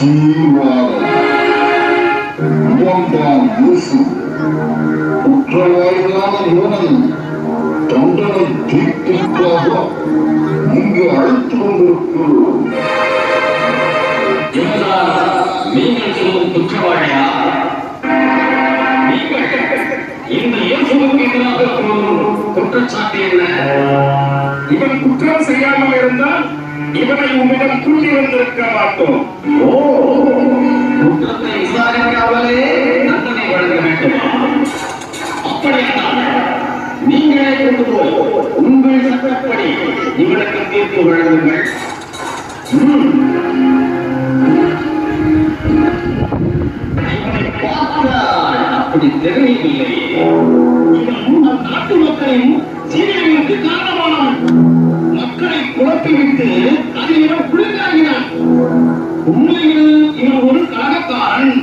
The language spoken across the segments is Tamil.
பிளாத்துவுக்கு உங்கள் இயேசு குற்றவாளியான இவனை தண்டனை தீர்ப்பிற்காக இங்கு அழைத்து கொண்டிருக்கிறோம் நீங்கள் சொல்லும் குற்றவாளியா நீங்கள் இந்த இயேசுவுக்கு எதிராக குற்றச்சாட்டு என்ன? இவன் குற்றம் செய்யாமல் இருந்தால் இவனை உம்மிடம் கூட்டி வந்திருக்க மாட்டோம். ஓ குற்றத்தை விசாரிக்காமலே தண்டனை வழங்க வேண்டுமா. அப்படியானால் நீங்களே கொண்டு போய் உங்கள் சட்டப்படி இவனுக்கு தீர்ப்பு வழங்குங்கள். அப்படி தெரியவில்லை நாட்டு மக்களின் சீரழிவுக்கு காரணமானவன் குழப்பிவிட்டு அது இவன் குளிர்காகினான் உண்மையில் இவன் ஒரு கழகக்காரன்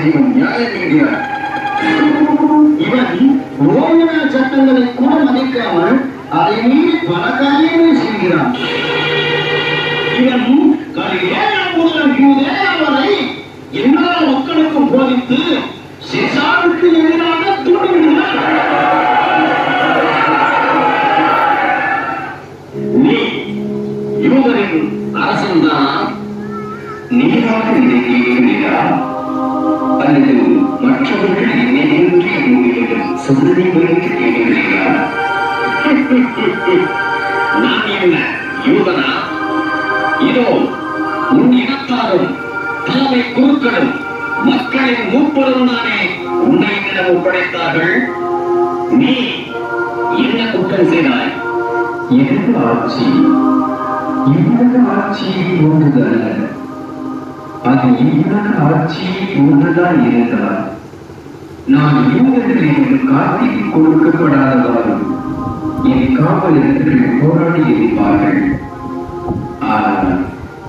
செய்யும் நியாயம் என்கிறார். இவன் ரோமன சட்டங்களை கூட மதிக்காமல் அதை மீறி பல காரியங்களை செய்கிறான். இவன் கலிலேயா முதல் யூதேயா வரை எல்லா மக்களுக்கும் போதித்து சிசாருக்கு எதிராக தூண்டுகிறார் நீ யூதரின் அரசன்தான். நீராக நினைக்கிறீர்களா அல்லது மற்றவர்கள் என்னை நின்று உங்களிடம் சிந்தனை கேட்கிறீர்களா? நான் என்ன யூதனா இதோ உன் இனத்தாரும் தலைமை குருக்களும் மக்களின் மூப்பரும் தானே உன்னை என்னிடம் ஒப்படைத்தார்கள். நீ என்ன குற்றம் செய்தாய்? எனது ஆட்சி எனது ஆட்சி ஒன்றுதல்ல. அது இவ்வளவு ஆட்சி ஒன்றுதான் இருந்தார் நான் யூதர்களிடம் காத்திக்கு கொடுக்கப்படாதவாறு என் காவலர்கள் போராடி இருப்பார்கள். ஆனால்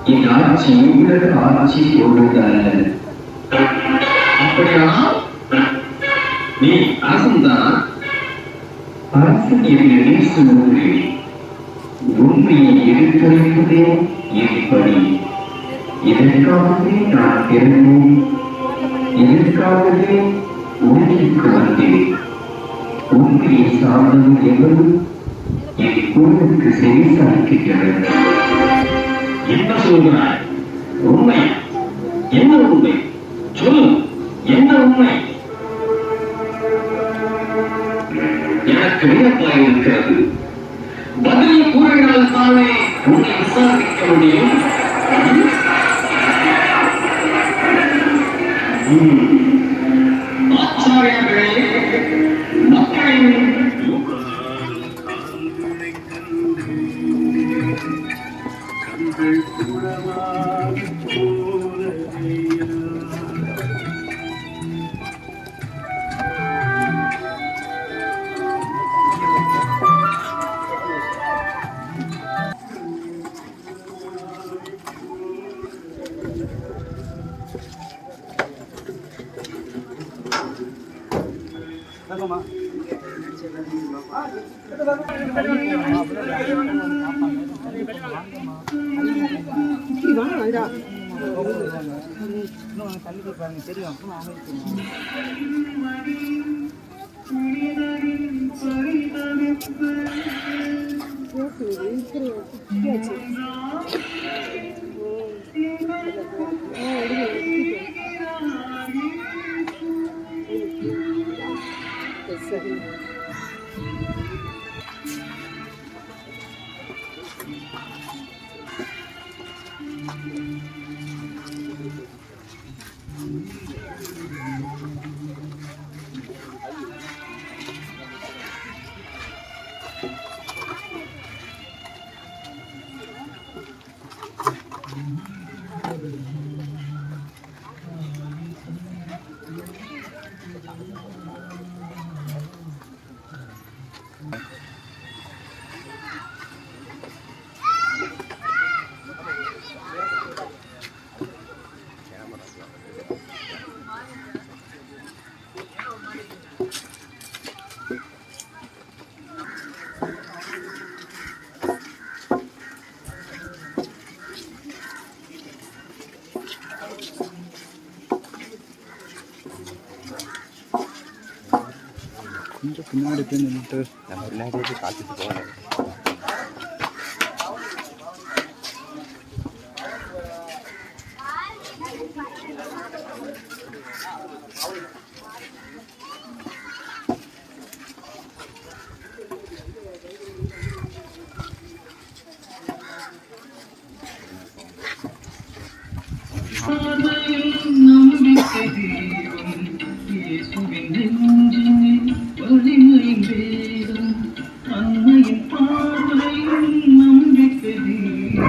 என் ஆட்சி உலக ஆட்சி ஒன்றுதல்ல. அப்படியானால் நீ அரசன்தான். அரசன் என்று சொல்லுகிறேன் உண்மையை எடுத்துரைப்பதே எப்படி இதற்காகவே நான் பிறந்தேன் இதற்காகவே உலகிற்கு வந்தேன். உண்மையை சார்ந்தது எவரும் என் குழுவுக்கு செவி சாய்க்கின்றனர் என்ன சொல்கிறாய்? உண்மை. என்ன உண்மை? சொல் என்ன உண்மை? எனக்கு வியப்பாக இருக்கிறது. பதில் கூறினால் தானே உன்னை விசாரிக்க முடியும்? Mm. 고양이들이 연구하고 있구나. 이렇게 인트로 해야지. 어, 우리 예쁘게. 됐어. பின்னாடி போய் நின்றுட்டு நம்ம பின்னாடியே காத்துட்டு போகணும்.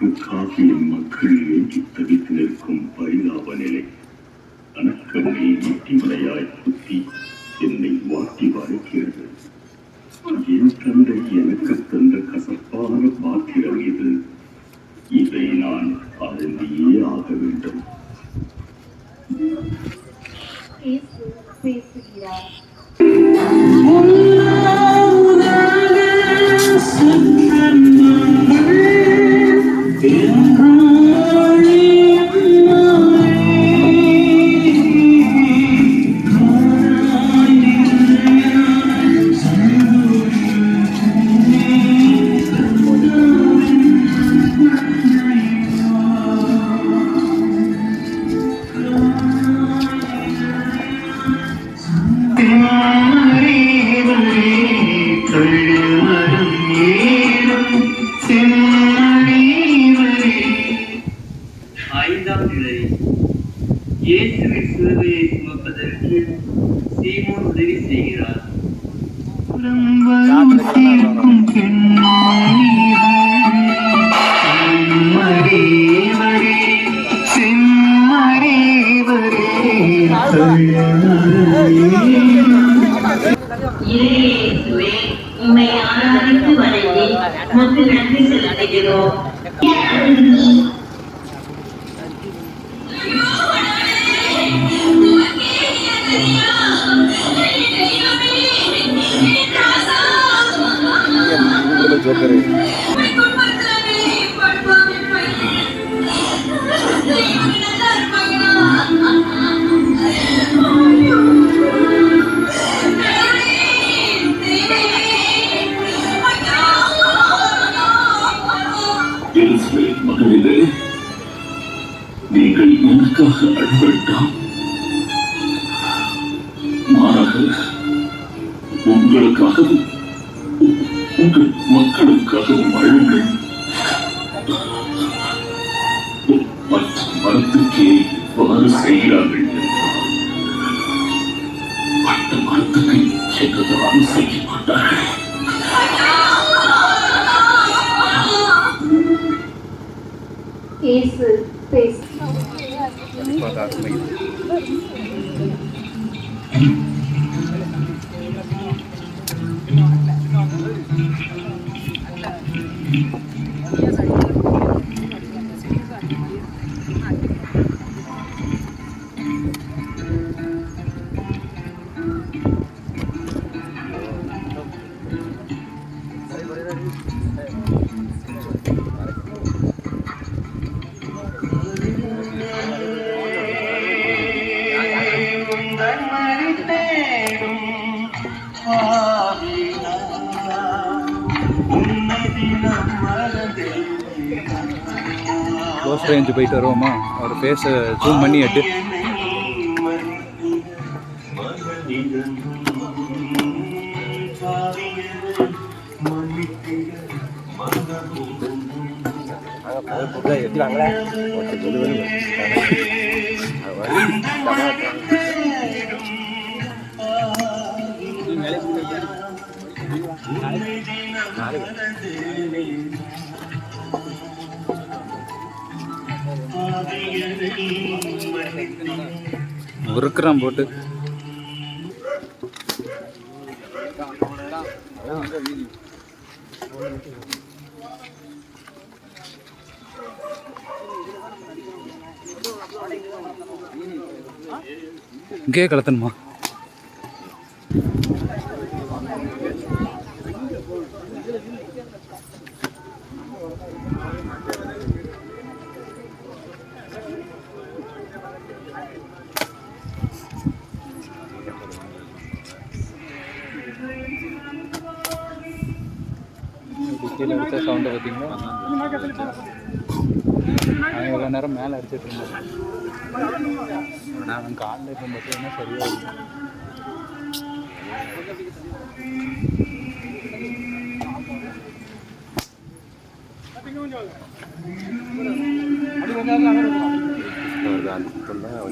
மீட்புக்காகியும் மக்கள் ஏங்கி தவித்து நிற்கும் பரிதாப நிலை அணக்கண்ணை முட்டிமலையாய் குத்தி என்னை வாட்டி வரைக்கிறது என் தந்தை எனக்கு தந்த கசப்பான பாத்திரம் இது. இதை நான் அருந்தியே ஆக வேண்டும். Terceira. ஜோக்கரு. எலிசபெத் நீங்கள் எனக்காக அழ மாறாக உங்களுக்காகவும் மற்ற மரத்துக்கே இவ்வாறு செய்கிறார்கள். என்றால், அந்த மரத்துக்கு என்னதான் செய்ய மாட்டார்கள். இயேசு பேசு க்ளோஸ் ரேஞ்சு போயிட்டு வருவோமா? அவர் ஃபேஸை ஜூம் பண்ணி எட்டு. முறுக்குறான் போட்டு. இங்கே கலத்தணுமா? அடிச்சுட்டு இருந்தோம் ஆனால் காலில் இப்போ பார்த்தீங்கன்னா சரியாக இருக்கும்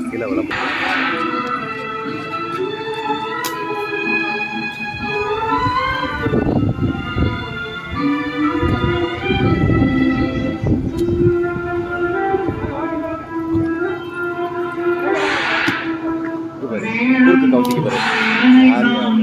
கீழே விளம்பரம் கவுத்திக்கு போகிறேன்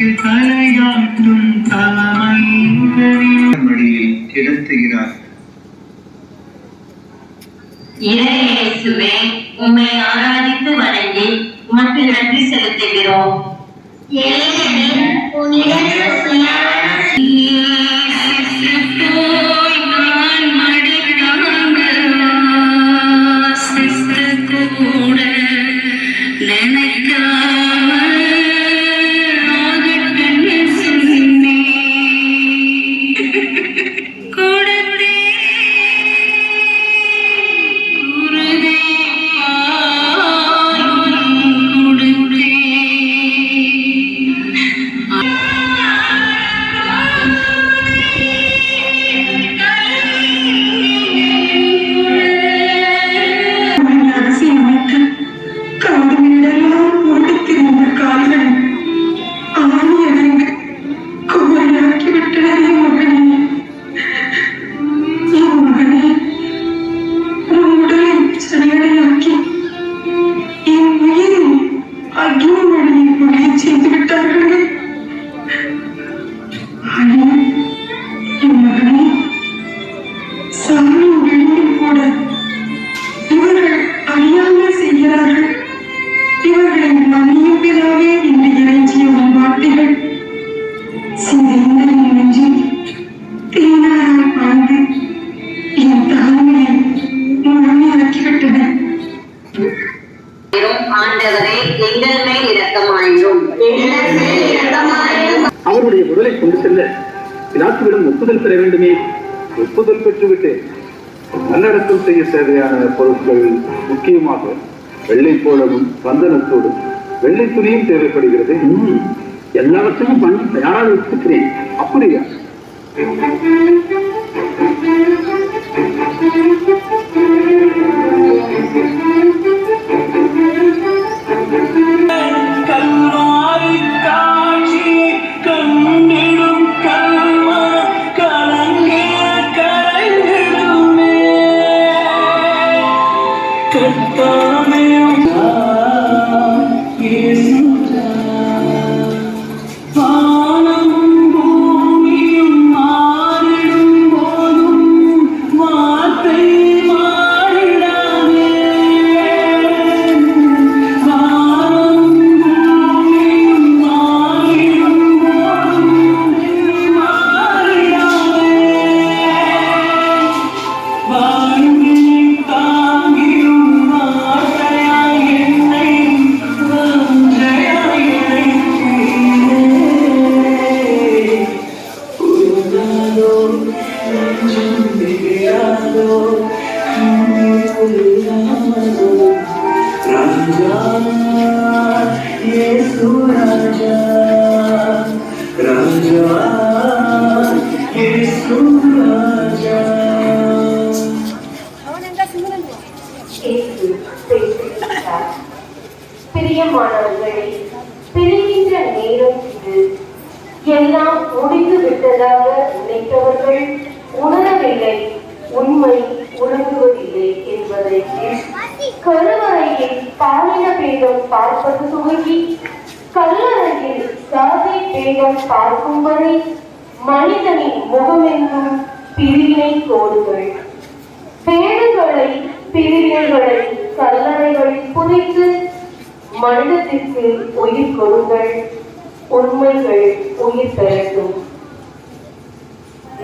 தனக்கு தலையாட்டும் தலைமையின் வழியில் செலுத்துகிறார் இறையேசுவே உம்மை நன்றி செலுத்துகிறோம். அவருடைய உடலை கொண்டு செல்ல பிலாத்துவிடம் ஒப்புதல் பெற வேண்டுமே. ஒப்புதல் பெற்றுவிட்டு நல்லடக்கம் செய்ய தேவையான பொருட்கள் முக்கியமாக வெள்ளை போலவும் பந்தனத்தோடும் வெள்ளை துணியும் தேவைப்படுகிறது. எல்லாவற்றையும் பண்ணி தயாராக வச்சிருக்கிறேன் அப்படியா? கல்வாரிக்கா முடிந்து நினைத்தவர்கள் உணரவில்லை. உண்மை உறங்குவதில்லை என்பதை கருவறையில் பாலின பேதம் பார்ப்பது துவங்கி கல்லறையில் சாதி பேதம் பார்க்கும் வரை மனிதனின் முகமெங்கும் பிரிவினை கோடுகள். பேடுகளை பிரிவினைகளை கல்லறைகளில் புதைத்து மனிதத்திற்கு உயிர் கொடுங்கள். உண்மைகள் உயிர் பெறட்டும்.